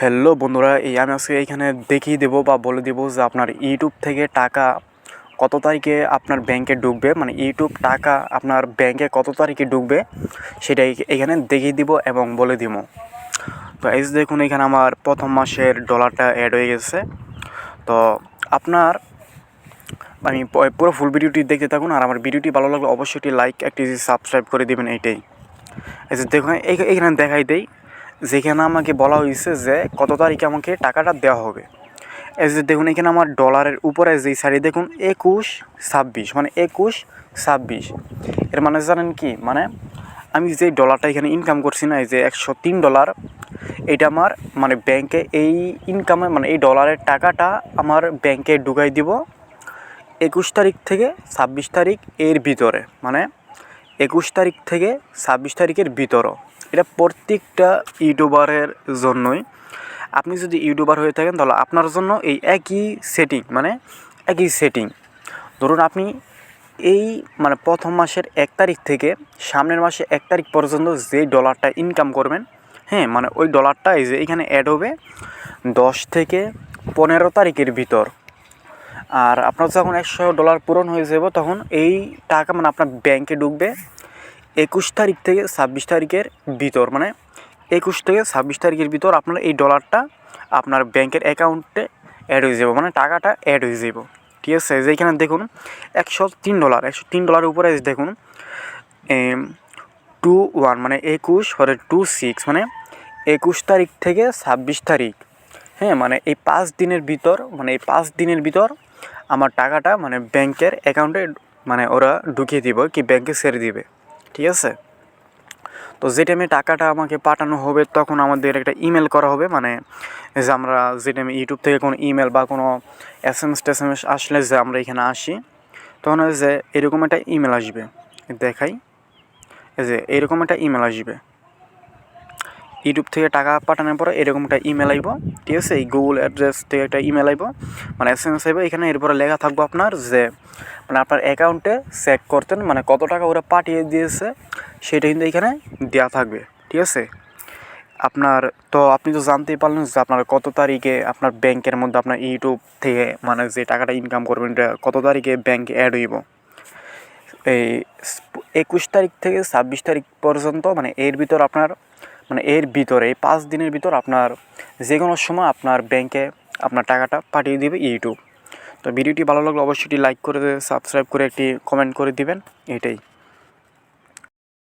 Hello বন্ধুরা, এই আমি আজকে এইখানে দেখিয়ে দেবো বা বলে দেবো যে আপনার ইউটিউব থেকে টাকা কত তারিখে আপনার ব্যাংকে ঢুকবে মানে ইউটিউব টাকা আপনার ব্যাংকে কত তারিখে ঢুকবে সেটাই এখানে দেখিয়ে দিব এবং বলে দিব। তো এই দেখুন, এখানে আমার প্রথম মাসের ডলারটা অ্যাড হয়ে গেছে। তো আপনার আমি পুরো ফুল ভিডিওটি দেখতে থাকুন আর আমার ভিডিওটি ভালো লাগলে অবশ্যই একটি লাইক একটি সাবস্ক্রাইব করে দেবেন এইটাই এই দেখুন এখানে দেখাই দেই। যেখানে আমাকে বলা হয়েছে যে কত তারিখে আমাকে টাকাটা দেওয়া হবে। এই যে দেখুন, এখানে আমার ডলারের উপরে যেই সাইডে দেখুন, একুশ ছাব্বিশ মানে একুশ ছাব্বিশ। এর মানে জানেন কি? মানে আমি যে ডলারটা এখানে ইনকাম করছি না, এই যে একশো তিন ডলার এটা আমার মানে ব্যাংকে এই ইনকামে মানে এই ডলারের টাকাটা আমার ব্যাংকে ঢুকাই দিব একুশ তারিখ থেকে ছাব্বিশ তারিখ এর ভিতরে। মানে একুশ তারিখ থেকে ছাব্বিশ তারিখের ভিতরও। এটা প্রত্যেকটা ইউটিউবারের জন্যই। আপনি যদি ইউটিউবার হয়ে থাকেন, তাহলে আপনার জন্য এই একই সেটিং মানে একই সেটিং ধরুন আপনি এই মানে প্রথম মাসের এক তারিখ থেকে সামনের মাসে এক তারিখ পর্যন্ত যেই ডলারটা ইনকাম করবেন হ্যাঁ মানে ওই ডলারটা এই যে এখানে অ্যাড হবে, দশ থেকে পনেরো তারিখের ভিতর। আর আপনার যখন একশো ডলার পূরণ হয়ে যাবে, তখন এই টাকা মানে আপনার ব্যাংকে ঢুকবে একুশ তারিখ থেকে ছাব্বিশ তারিখের ভিতর। মানে একুশ থেকে ছাব্বিশ তারিখের ভিতর আপনার এই ডলারটা আপনার ব্যাংকের অ্যাকাউন্টে অ্যাড হয়ে যাবে মানে টাকাটা অ্যাড হয়ে যাব। ঠিক আছে? যেখানে দেখুন, একশো তিন ডলার একশো তিন ডলারের উপরে দেখুন টু ওয়ান মানে একুশ পরে টু সিক্স মানে একুশ তারিখ থেকে ছাব্বিশ তারিখ। হ্যাঁ মানে এই পাঁচ দিনের ভিতর মানে এই পাঁচ দিনের ভিতর আমার টাকাটা মানে ব্যাংকের অ্যাকাউন্টে মানে ওরা ঢুকিয়ে দিব কি ব্যাংকে ছেড়ে দিবে, ঠিক আছে? তো যে টাইমে টাকাটা আমাকে পাঠানো হবে তখন আমাদের একটা ইমেল করা হবে মানে যে আমরা যে টাইমে ইউটিউব থেকে কোনো ইমেল বা কোনো এস এম এস টেস এম এস আসলে যে আমরা এখানে আসি, তখন যে এরকম একটা ইমেল আসবে, দেখাই। যে এরকম একটা ইমেল আসবে। ইউটিউব থেকে টাকা পাঠানোর পরে এরকম একটা ইমেল আইব, ঠিক আছে? এই গুগল অ্যাড্রেস থেকে একটা ইমেল আইব মানে এস এম এস আইব, এখানে এরপরে লেখা থাকব আপনার যে মানে আপনার অ্যাকাউন্টে চেক করতেন মানে কত টাকা ওরা পাঠিয়ে দিয়েছে, সেটা কিন্তু এখানে দেওয়া থাকবে, ঠিক আছে? আপনার, তো আপনি তো জানতেই পারলেন যে আপনার কত তারিখে আপনার ব্যাংকের মধ্যে আপনার ইউটিউব থেকে মানে যে টাকাটা ইনকাম করবেন, এটা কত তারিখে ব্যাংকে অ্যাড হইব? এই একুশ তারিখ থেকে ছাব্বিশ তারিখ পর্যন্ত মানে এর ভিতর আপনার মানে এর ভিতরে পাঁচ দিনের ভিতর আপনার যে কোনো সময় আপনার ব্যাংকে আপনার টাকাটা পাঠিয়ে দেবে ইউটিউব তো ভিডিওটি ভালো লাগলে অবশ্যই লাইক করে সাবস্ক্রাইব করে, একটি কমেন্ট করে দিবেন। এটাই।